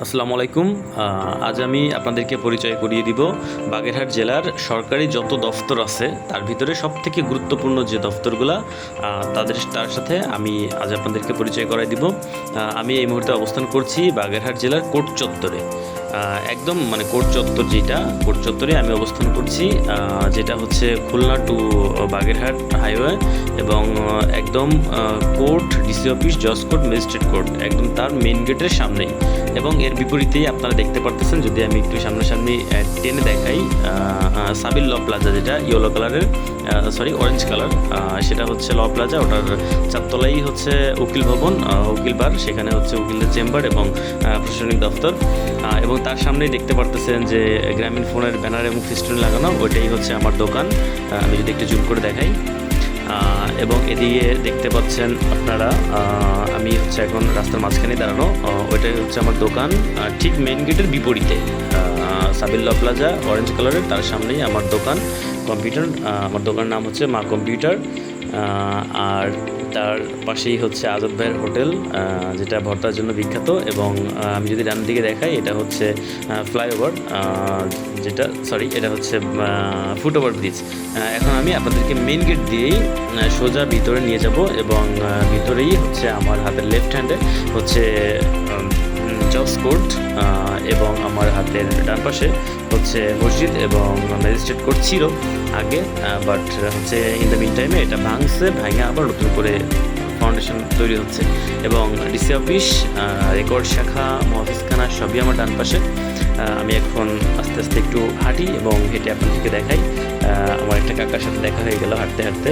আসসালামু আলাইকুম। আজ আমি আপনাদেরকে পরিচয় করিয়ে দিব বাগেরহাট জেলার সরকারি যত দফতর আছে, তার ভিতরে সব থেকে গুরুত্বপূর্ণ যে দফতরগুলা তাদের তার সাথে আমি আজ আপনাদেরকে পরিচয় করাই দিব। আমি এই মুহূর্তে অবস্থান করছি বাগেরহাট জেলার কোট চত্বরে। একদম মানে কোট চত্বর যেটা, কোট চত্বরে আমি অবস্থান করছি যেটা হচ্ছে খুলনা টু বাগেরহাট হাইওয়ে এবং একদম কোর্ট ডিসি অফিস, জজ কোর্ট, ম্যাজিস্ট্রেট কোর্ট, একদম তার মেইন গেটের সামনেই। এবং এর বিপরীতেই আপনারা দেখতে পারতেছেন, যদি আমি একটু সামনাসামনি টেনে দেখাই সাবিল ল প্লাজা যেটা, ইয়েলো কালারের সরি অরেঞ্জ কালার সেটা হচ্ছে ল প্লাজা, ওটার চারতলাই হচ্ছে উকিল ভবন উকিল বার, সেখানে হচ্ছে উকিলদের চেম্বার এবং প্রশাসনিক দপ্তর এবং তার সামনেই দেখতে পারতেছেন যে, গ্রামীণ ফোনের ব্যানার এবং ফিস্টুন লাগানো, ওইটাই হচ্ছে আমার দোকান। আমি যদি একটু জুম করে দেখাই। এবং এদিকে দেখতে পাচ্ছেন আপনারা আমি হচ্ছে এখন রাস্তার মাঝখানে দাঁড়ানো। ওইটাই হচ্ছে আমার দোকান। ঠিক মেন গেটের বিপরীতে সাবিল্লা প্লাজা অরেঞ্জ কালারের তার সামনেই আমার দোকান। কম্পিউটার আমার দোকানের নাম হচ্ছে মা কম্পিউটার। আর তার পাশেই হচ্ছে আজাদ ভাইয়ের হোটেল যেটা ভর্তার জন্য বিখ্যাত এবং আমি যদি ডান দিকে দেখাই, এটা হচ্ছে ফ্লাইওভার যেটা সরি এটা হচ্ছে ফুটওভার ব্রিজ এখন আমি আপনাদেরকে মেন গেট দিয়েই সোজা ভিতরে নিয়ে যাব এবং ভিতরেই হচ্ছে আমার হাতের লেফট হ্যান্ডে হচ্ছে জজ কোর্ট এবং আমার হাতের ডান পাশে হচ্ছে মসজিদ এবং ম্যাজিস্ট্রেট কোর্ট ছিল আগে বাট হচ্ছে ইন দ্য মিন টাইমে এটা ভাঙছে, ভাঙে আবার নতুন করে ফাউন্ডেশন তৈরি হচ্ছে। এবং ডিসি অফিস রেকর্ড শাখা, মহাফিজখানা সবই আমার ডান পাশে। আমি এখন আস্তে আস্তে একটু হাঁটি এবং হেঁটে আপনাদেরকে দেখাই। আমার একটা কাকার সাথে দেখা হয়ে গেল হাঁটতে হাঁটতে।